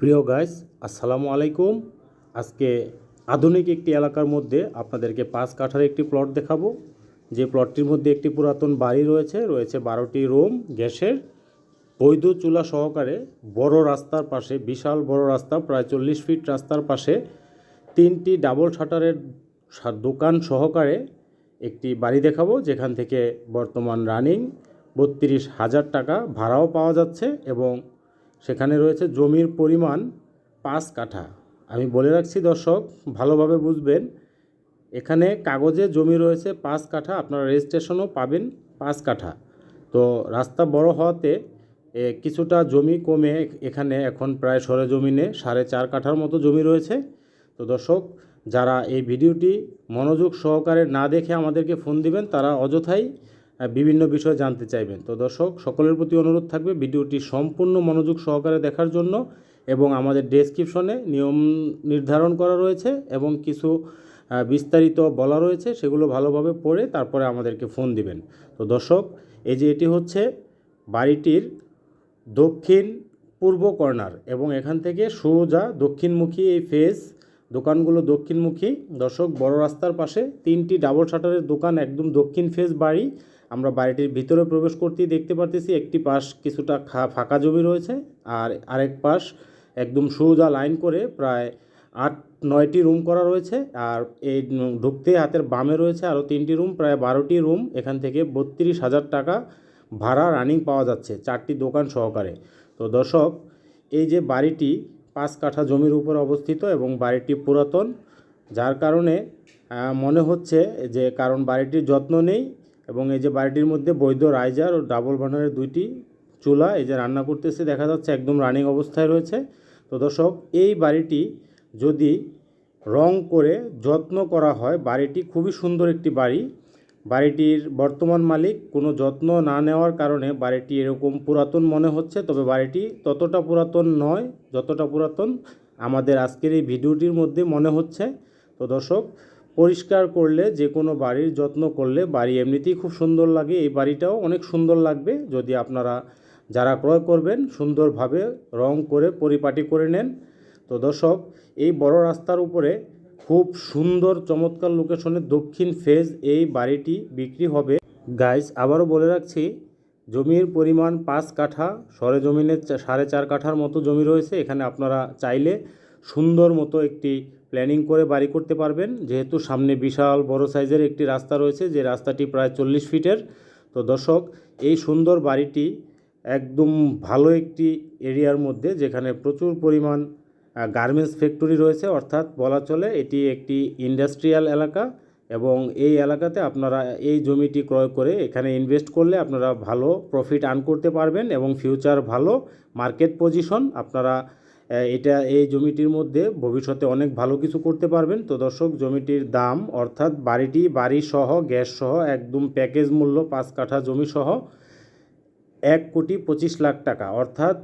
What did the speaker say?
প্রিয় গাইস আসসালামু আলাইকুম। আজকে আধুনিক একটি এলাকার মধ্যে আপনাদেরকে পাঁচ কাঠার একটি প্লট দেখাবো। যে প্লটটির মধ্যে একটি পুরাতন বাড়ি রয়েছে রয়েছে বারোটি রুম গ্যাসের বৈধ চুলা সহকারে বড় রাস্তার পাশে, বিশাল বড় রাস্তা, প্রায় চল্লিশ ফিট রাস্তার পাশে তিনটি ডাবল শাটারের দোকান সহকারে একটি বাড়ি দেখাবো, যেখান থেকে বর্তমান রানিং বত্রিশ হাজার টাকা ভাড়াও পাওয়া যাচ্ছে এবং সেখানে রয়েছে জমির পরিমাণ পাঁচ কাঠা। আমি বলে রাখছি দর্শক, ভালোভাবে বুঝবেন, এখানে কাগজে জমি রয়েছে পাঁচ কাঠা, আপনারা রেজিস্ট্রেশনও পাবেন পাঁচ কাঠা। তো রাস্তা বড় হওয়াতে কিছুটা জমি কমে এখানে এখন প্রায় সরে জমিনে সাড়ে চার কাঠার মতো জমি রয়েছে। তো দর্শক, যারা এই ভিডিওটি মনোযোগ সহকারে না দেখে আমাদেরকে ফোন দিবেন, তারা অযথাই বিভিন্ন বিষয় জানতে চাইবেন। তো দর্শক, সকলের প্রতি অনুরোধ থাকবে ভিডিওটি সম্পূর্ণ মনোযোগ সহকারে দেখার জন্য এবং আমাদের ডেসক্রিপশনে নিয়ম নির্ধারণ করা রয়েছে এবং কিছু বিস্তারিত বলা রয়েছে, সেগুলো ভালোভাবে পড়ে তারপরে আমাদেরকে ফোন দিবেন। তো দর্শক, এই যে এটি হচ্ছে বাড়িটির দক্ষিণ পূর্ব কর্নার এবং এখান থেকে সোজা দক্ষিণমুখী এই ফেস দোকানগুলো দক্ষিণমুখী। দর্শক, বড় রাস্তার পাশে তিনটি ডাবল শাটারের দোকান, একদম দক্ষিণ ফেস বাড়ি। আমরা বাড়িটির ভিতরে প্রবেশ করতেই দেখতে পারতেছি একটি পাশ কিছুটা ফাঁকা জমি রয়েছে আর আরেক পাশ একদম সোজা লাইন করে প্রায় আট, নয়টি রুম করা রয়েছে আর এই ঢুকতে হাতের বামে রয়েছে আরও তিনটি রুম, প্রায় বারোটি রুম। এখান থেকে বত্রিশ হাজার টাকা ভাড়া রানিং পাওয়া যাচ্ছে চারটি দোকান সহকারে। তো দর্শক, এই যে বাড়িটি পাঁচ কাঠা জমির উপর অবস্থিত এবং বাড়িটি পুরাতন, যার কারণে মনে হচ্ছে যে কারণ বাড়িটির যত্ন নেই। এবং এই যে বাড়িটির মধ্যে বৈধ রাইজার ও ডাবল বার্নারের দুইটি চুলা এই যে রান্না করতেছে, দেখা যাচ্ছে একদম রানিং অবস্থায় রয়েছে। তো দর্শক, এই বাড়িটি যদি রং করে যত্ন করা হয়, বাড়িটি খুবই সুন্দর একটি বাড়ি। বাড়িটির বর্তমান মালিক কোনো যত্ন না নেওয়ার কারণে বাড়িটি এরকম পুরাতন মনে হচ্ছে, তবে বাড়িটি ততটা পুরাতন নয়, যতটা পুরাতন আমাদের আজকের এই ভিডিওটির মধ্যে মনে হচ্ছে। তো দর্শক পরিষ্কার করলে, যে কোনো বাড়ির যত্ন করলে বাড়ি এমনিতেই খুব সুন্দর লাগে। এই বাড়িটাও অনেক সুন্দর লাগবে। যদি আপনারা যারা ক্রয় করবেন, সুন্দরভাবে রং করে, পরিপাটি করে নেন। তো দর্শক, এই বড় রাস্তার উপরে খুব সুন্দর, চমৎকার লোকেশনে দক্ষিণ ফেজ এই বাড়িটি বিক্রি হবে। গাইস আবারও বলে রাখছি, জমির পরিমাণ পাঁচ কাঠা সরে জমিনে চা- সাড়ে চার কাঠার মতো জমি রয়েছে। এখানে আপনারা চাইলে সুন্দর মতো একটি প্ল্যানিং করে বাড়ি করতে পারবেন। যেহেতু সামনে বিশাল বড় সাইজের একটি রাস্তা রয়েছে, যে রাস্তাটি প্রায় চল্লিশ ফিটের। তো দর্শক, এই সুন্দর বাড়িটি একদম ভালো একটি এরিয়ার মধ্যে, যেখানে প্রচুর পরিমাণ গার্মেন্টস ফ্যাক্টরি রয়েছে। অর্থাৎ বলা চলে, এটি একটি ইন্ডাস্ট্রিয়াল এলাকা এবং এই এলাকাতে আপনারা এই জমিটি ক্রয় করে এখানে ইনভেস্ট করলে আপনারা ভালো প্রফিট আর্ন করতে পারবেন এবং ফিউচার ভালো মার্কেট পজিশন আপনারা এটা এই জমিটির মধ্যে ভবিষ্যতে অনেক ভালো কিছু করতে পারবেন। তো দর্শক, জমিটির দাম অর্থাৎ বাড়িটি বাড়ি সহ গ্যাস সহ একদম প্যাকেজ মূল্য পাঁচ কাঠা জমি সহ এক কোটি পঁচিশ লাখ টাকা। অর্থাৎ